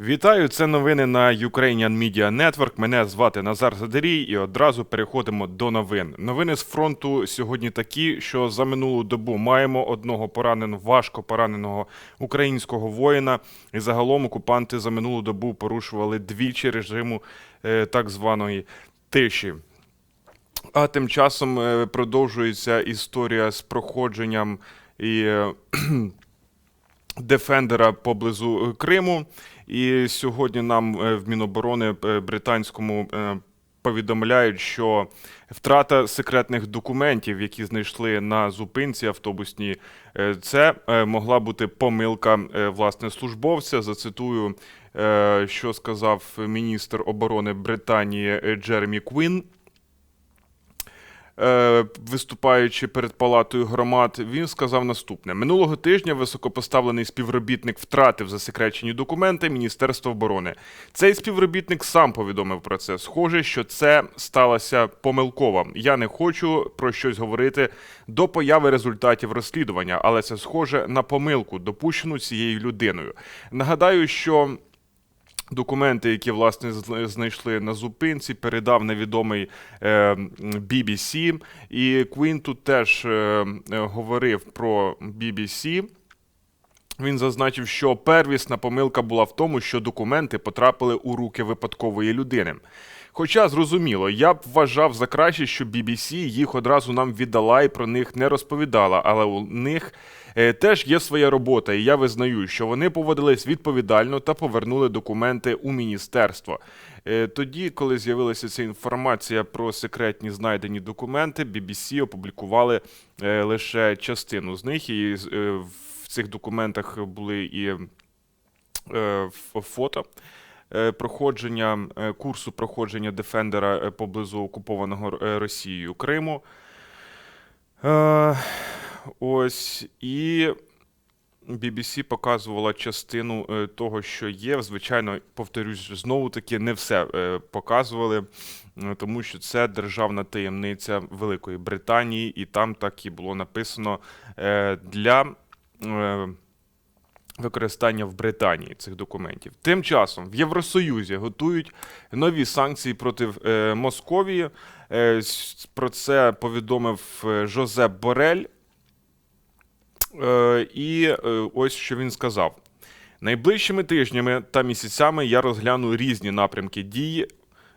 Вітаю, це новини на Ukrainian Media Network. Мене звати Назар Задерій, і одразу переходимо до новин. Новини з фронту сьогодні такі, що за минулу добу маємо одного пораненого, важко пораненого українського воїна. І загалом окупанти за минулу добу порушували двічі режиму е, так званої тиші. А тим часом е, продовжується історія з проходженням і е, дефендера поблизу е, Криму. І сьогодні нам е, в Міноборони е, британському повідомляють, що втрата секретних документів, які знайшли на зупинці автобусній, е, це могла бути помилка власне службовця. Зацитую, що сказав міністр оборони Британії Джеремі Квін виступаючи перед палатою громад, він сказав наступне: минулого тижня високопоставлений співробітник втратив засекречені документи Міністерства оборони. Цей співробітник сам повідомив про це. Схоже, що це сталося помилково. Я не хочу про щось говорити до появи результатів розслідування, але це схоже на помилку, допущену цією людиною. Нагадаю, що. Документи, які власне зна- знайшли на зупинці, передав невідомий BBC. І Квін тут теж е, е, говорив про BBC. Він зазначив, що первісна помилка була в тому, що документи потрапили у руки випадкової людини. Хоча, зрозуміло, я б вважав за краще, що BBC їх одразу нам віддала і про них не розповідала, але у них е, теж є своя робота, і я визнаю, що вони поводились відповідально та повернули документи у міністерство. Е, Тоді, коли з'явилася ця інформація про секретні знайдені документи, BBC опублікували е, лише частину з них, і в цих документах були і е, фото е, проходження е, курсу проходження Дефендера поблизу окупованого Росією Криму. Ось і BBC показувала частину того, що є. Звичайно, повторюсь, знову таки не все показували, тому що це державна таємниця Великої Британії, і там так і було написано для. Е, Використання в Британії цих документів. Тим часом в Євросоюзі готують нові санкції проти е, Московії. Е, про це повідомив Жозеп Борель. І ось що він сказав: найближчими тижнями та місяцями я розгляну різні напрямки дії.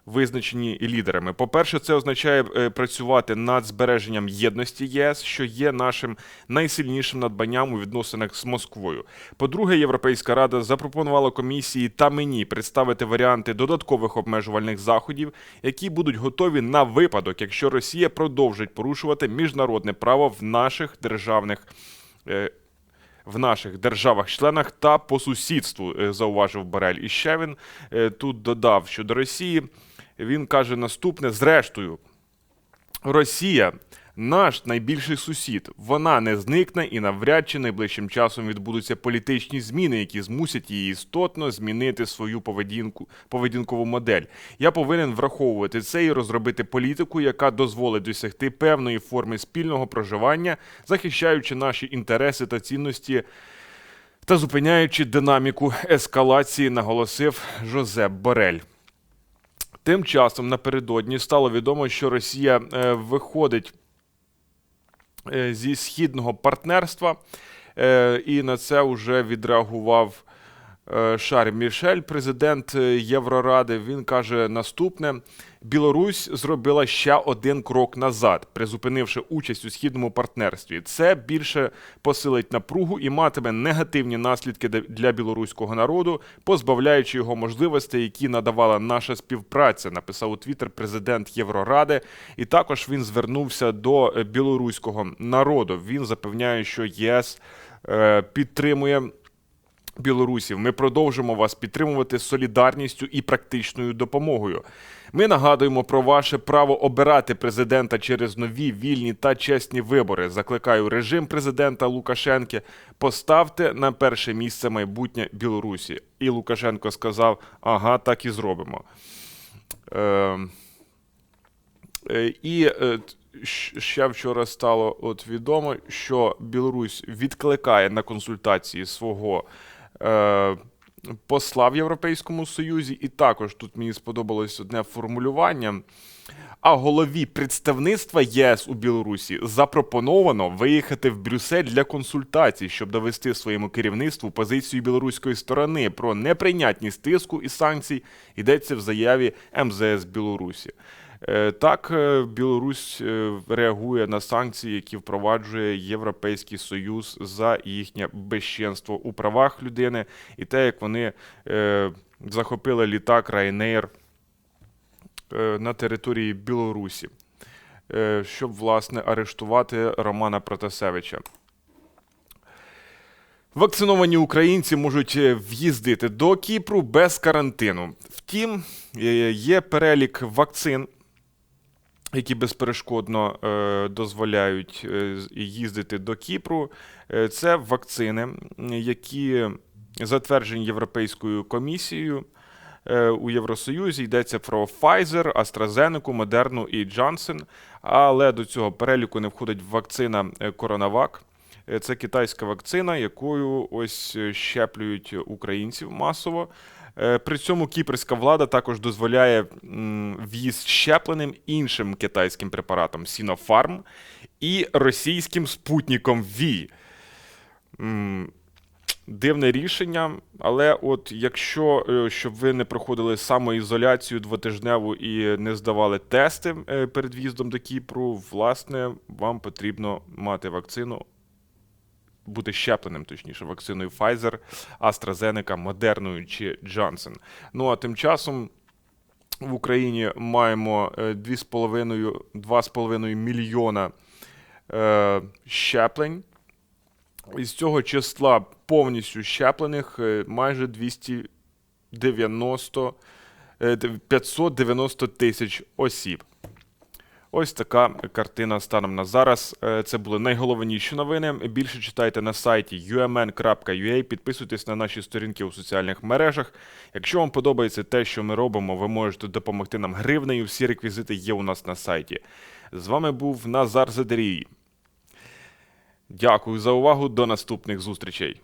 Визначені лідерами. По-перше, це означає е, працювати над збереженням єдності ЄС, що є нашим найсильнішим надбанням у відносинах з Москвою. По-друге, Європейська рада запропонувала комісії та мені представити варіанти додаткових обмежувальних заходів, які будуть готові на випадок, якщо Росія продовжить порушувати міжнародне право в наших державних. е, в наших державах-членах та по сусідству, е, зауважив Борель. І ще він тут додав щодо Росії. Він каже наступне: зрештою, Росія наш найбільший сусід. Вона не зникне і навряд чи найближчим часом відбудуться політичні зміни, які змусять її істотно змінити свою поведінку, поведінкову модель. Я повинен враховувати це і розробити політику, яка дозволить досягти певної форми спільного проживання, захищаючи наші інтереси та цінності. Та зупиняючи динаміку ескалації, наголосив Жозеп Борель. Тим часом напередодні стало відомо, що Росія е, виходить е, зі східного партнерства, е, і на це вже відреагував е, Шарль Мішель, президент е, Євроради. Він каже наступне: Білорусь зробила ще один крок назад, призупинивши участь у східному партнерстві. Це більше посилить напругу і матиме негативні наслідки для білоруського народу, позбавляючи його можливостей, які надавала наша співпраця. Написав у Твіттер президент Євроради. І також він звернувся до е, білоруського народу. Він запевняє, що ЄС підтримує. Білорусів, ми продовжимо вас підтримувати солідарністю і практичною допомогою. Ми нагадуємо про ваше право обирати президента через нові вільні та чесні вибори. Закликаю режим президента Лукашенки поставте на перше місце майбутнє Білорусі. І Лукашенко сказав: ага, так і зробимо. Е, Е, І е, ще вчора стало от відомо, що Білорусь відкликає на консультації свого посла в Європейському Союзі, і також тут мені сподобалось одне формулювання. А голові представництва ЄС у Білорусі запропоновано виїхати в Брюссель для консультацій, щоб довести своєму керівництву позицію білоруської сторони про неприйнятність тиску і санкцій. Йдеться в заяві МЗС Білорусі. Е, Так, е, Білорусь е, реагує на санкції, які впроваджує Європейський Союз за їхнє безчинство у правах людини, і те, як вони захопили літак Ryanair на території Білорусі, щоб власне арештувати Романа Протасевича. Вакциновані українці можуть в'їздити до Кіпру без карантину. Втім, є перелік вакцин, які безперешкодно е, дозволяють е, їздити до Кіпру. Е, Це вакцини, які затверджені Європейською комісією. У Євросоюзі йдеться про Pfizer, AstraZeneca, Moderna і Johnson, але до цього переліку не входить вакцина. Е, Це китайська вакцина, якою ось щеплюють українців масово. Е, При цьому кіпрська влада також дозволяє в'їзд щепленим іншим китайським препаратом Sinopharm і російським спутником. М, Дивне рішення, але от якщо е, щоб ви не проходили самоізоляцію двотижневу і не здавали тести е, перед в'їздом до Кіпру, власне, вам потрібно мати вакцину, бути щепленим, точніше, вакциною Pfizer, AstraZeneca, Модерною чи Johnson. Ну а тим часом в Україні маємо е, 2,5 2,5 мільйона е, щеплень. Із цього числа повністю щеплених е, майже 290, е, 590 тисяч осіб. Ось така картина станом на зараз. Е, Це були найголовніші новини. Більше читайте на сайті umn.ua, підписуйтесь на наші сторінки у соціальних мережах. Якщо вам подобається те, що ми робимо, ви можете допомогти нам гривнею. Всі реквізити є у нас на сайті. З вами був Назар Задерій. Дякую за увагу. До наступних зустрічей.